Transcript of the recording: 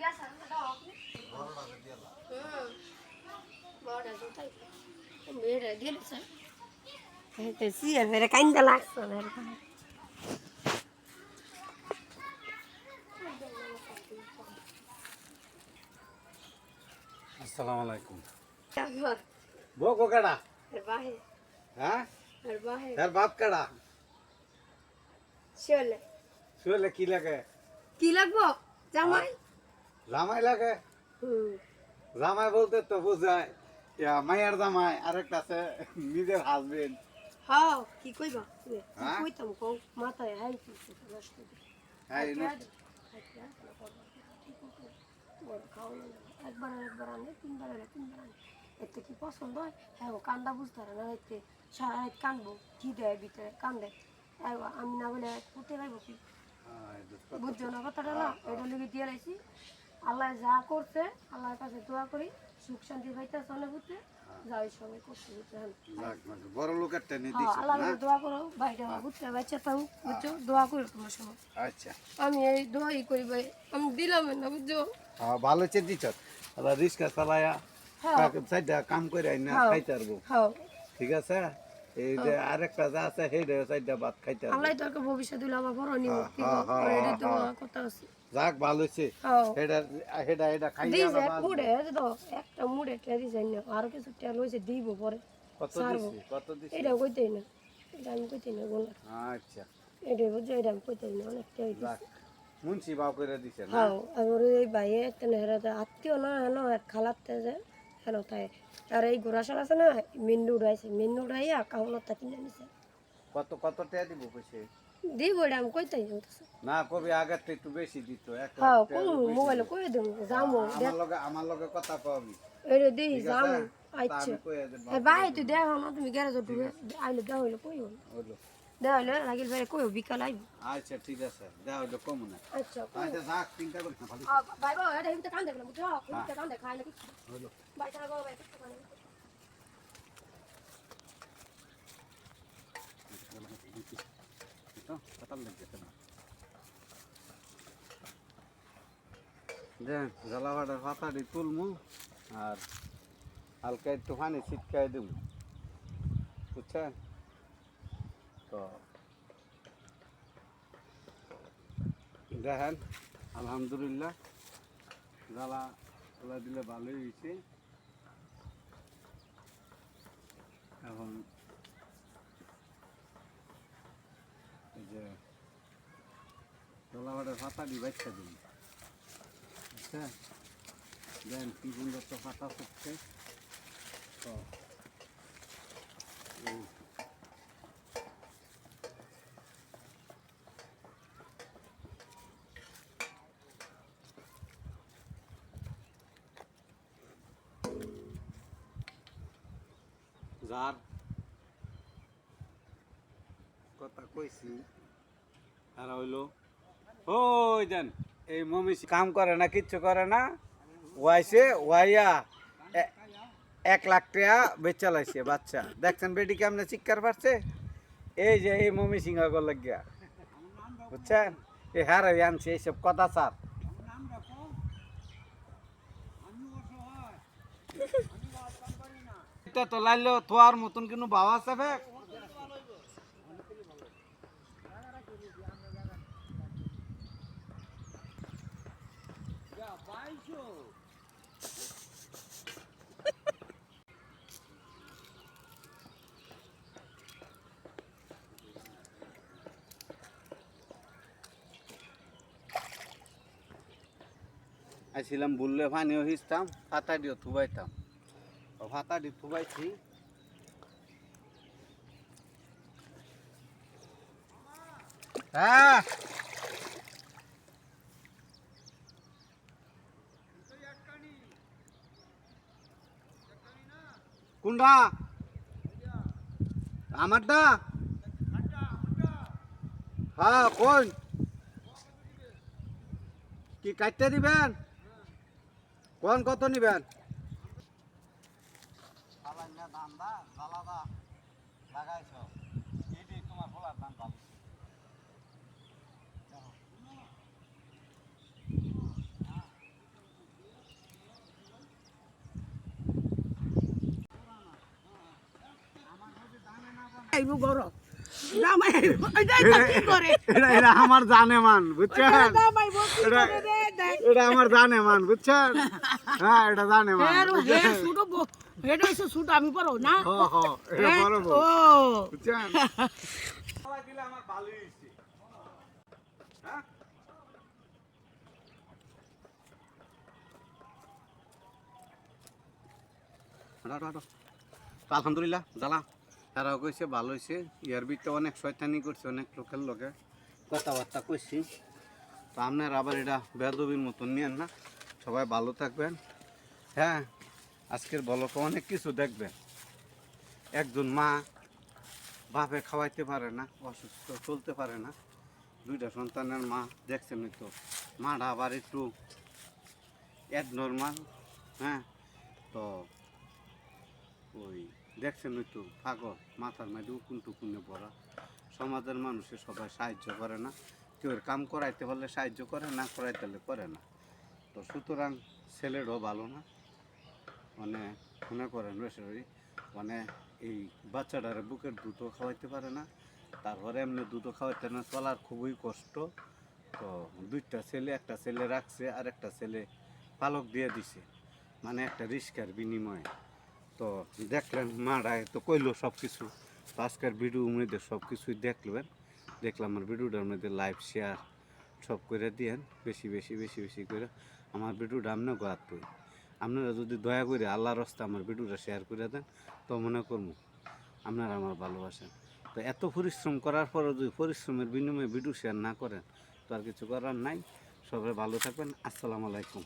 গেছেন হুম বড়টা জুতাই মেয়েরা দিয়েছে সিয়ার মেরে কাইন্দা লাগছে না এরকম আসসালামু আলাইকুম একবার বকো কেডা এর বাহে হ্যাঁ এর বাহে তার বাপ কেডা চলে শুলে কি লাগে কি লাগবো জামাই জামাই লাগে? জামাই বলতে তো বোঝায় ইয়া মায়ের জামাই আরেকটা আছে নিজের হাজবেন্ড হ্যাঁ কি কইবা? হ্যাঁ? কইতাম? কও মাথায় হাই কি হ্যাঁ একবার একবার আনে তিনবার তিনবার এতে কি পছন্দ হয়? হ্যাঁ ও কান্দা বুঝতে পারে না। এতে সারা রাত কানবো কি দেয় ভিতরে? কান্দে। হ্যাঁ আমি না বলে পাইবো কি? বুঝছ না কথাটা না? এটা লিখে দিয়ে রাখছি। আল্লাহ যা করছে আল্লাহর কাছে দোয়া করি সুখ শান্তি পাইতে চলে বুঝতে যাই সবাই করতে যাক, যাক, বড় লোকের টেনে দিছে আল্লাহ দোয়া করো ভাইটা বুঝতে বাচ্চা পাও বুঝছ? দোয়া করো তোমার সময় আচ্ছা। আমি এই দোয়াই করি ভাই। আমি দিলাম না বুঝছ? হ্যাঁ ভালো চেয়ে দিছ। আবার রিক্সা চালায়া হ্যাঁ। সাইডা কাম করে আইনা হ্যাঁ। খাইতে পারব। হ্যাঁ। ঠিক আছে? এই যে আরেকটা যা আছে সেইটা সাইডা ভাত খাইতে আল্লাহ তোর ভবিষ্যৎ দিলে আমার বড় নিব কি হ্যাঁ, হ্যাঁ, তো হ্যাঁ। কথা আছে। যাক ভালো হয়েছে হ্যাঁ। সেটা সেটা এটা দিছে মুড়ে তো একটা মুড়ে টেয়া দিছে না আর কিছু দিব পরে। কত। দিছি কত দিছি? এটা কইতেই না এটা আমি কইতেই না বলা আচ্ছা। এটা বুঝছ এটা আমি কইতেই না অনেক টেয়া দিছে। মুন্সি বাউ করে দিছে না? হ্যাঁ একটা নেহরাতে আত্মীয় না এক খালাতে যে হেন তাই। আর এই গোড়াশাল আছে না মেন্ডু উড়াইছে। মেন্ডু উড়াইয়া কাউলতা কিনে নিছে কত কত টাকা দিব কইছে? দিব এটা আমি কইতেই বলতেছে না কবি আগের তো একটু বেশি দিত হ্যাঁ কোন মোবাইলে কই দেব? যামো আমার লগে আমার লগে কথা কবি। এটা দিই যামো আচ্ছা ভাই তুই দেখো না তুমি গ্যারেজ ঢুকে আইলে হইলে কই হলো দেওয়া হইলে রাগিল ভাই কই বিকাল আইব? আচ্ছা ঠিক আছে দাও এটা কম না। আচ্ছা আচ্ছা যাক চিন্তা করিস না ভালো ভাই বাবা এটা হিমতে কান দেখলাম বুঝছ? হিমতে কান দেখাই না কিছু হলো ভাই তারা বাবা ভাই কিছু কান তো কথা লাগছে না দেন জ্বালাবাটার পাতাটি তুলমু আর হালকা একটু পানি ছিটকাই দেব বুঝছেন? তো দেখেন, আলহামদুলিল্লাহ, জ্বালা জ্বালা দিলে ভালোই হয়েছে। এখন যে জ্বালাবাটার পাতাটি বাচ্চা দিন। আচ্ছা দেন কি সুন্দর তো পাতা ফুটছে। তো যার কথা কইছি। আর হইল ওই দেন এই মমি কাম করে না কিচ্ছু করে না। ওয়াইছে ওয়াইয়া এ- এক লাখ টাকা বেচা লাইছে বাচ্চা। দেখছেন বেটি কেমনে চিৎকার পারছে এই যে এই মমি সিংহ লাগিয়া বুঝছেন? এই হারে আনছে এইসব কথা স্যার। এটা তো লাইলো তোয়ার মতন কিন্তু বাবা ফেক আসছিলাম বললে পানিও হিসতাম ফাতা দিও থুবাইতাম। দি থুবাইছি। হ্যাঁ। কোনটা আমারটা হ্যাঁ কোন? কি কাটতে দিবেন? কোন কত নিবেন? ধান্দা আলাদা। লাগাইছ। এটাই তোমার ফলার ধান ভালো আমার জানে মান বুঝছেন? এটা আমার জানে মান বুঝছেন? হ্যাঁ এটা জানে মান এটা হচ্ছে সুটো আমি পরো না? হ্যাঁ? ও। দিলে আমার ভালোই হইছে। হ্যাঁ? আলহামদুলিল্লাহ জ্বালা। তারাও কইছে ভালো হয়েছে ইয়ার ভিতরে অনেক শয়তানি করছে অনেক লোকের লোকে কথাবার্তা কইছি। তো আপনার আবার এটা বেদবির মতন নিয়েন না। সবাই ভালো থাকবেন। হ্যাঁ? আজকের বলকে অনেক কিছু দেখবেন। একজন মা বাপে খাওয়াইতে পারে না, অসুস্থ, চলতে পারে না। দুইটা সন্তানের মা, দেখছেন তো মাটা আবার একটু নর্মাল হ্যাঁ? তো ওই দেখছেন একটু পাগল, মাথার মাঝে উকুন টুকুনে পড়া সমাজের মানুষে সবাই সাহায্য করে না। কেউ কাম করাইতে পারলে সাহায্য করে, না করাইতে হলে করে না। তো সুতরাং ছেলেরও ভালো না। মানে মনে করেন বেসরকারি মানে এই বাচ্চাটারে বুকের দুধও খাওয়াইতে পারে না, তারপরে এমনি দুধও খাওয়াইতে না, চলার খুবই কষ্ট। তো দুইটা ছেলে, একটা ছেলে রাখছে আর একটা ছেলে পালক দিয়ে দিছে মানে একটা রিস্কার বিনিময়ে। তো দেখলেন মারায় তো কইলো সব কিছু তো আজকের ভিডিও মধ্যে সব কিছুই দেখলেন। দেখলাম আমার ভিডিওটার মধ্যে লাইভ শেয়ার সব করে দিয়েন, বেশি বেশি বেশি বেশি করে। আমার ভিডিওটা আপনি পই আপনারা যদি দয়া করে আল্লাহ রাস্তা আমার ভিডিওটা শেয়ার করে দেন, তো মনে করব আপনারা আমার ভালোবাসেন। তো এত পরিশ্রম করার পরও যদি পরিশ্রমের বিনিময়ে ভিডিও শেয়ার না করেন, তো আর কিছু করার নাই। সবাই ভালো থাকবেন। আসসালামু আলাইকুম।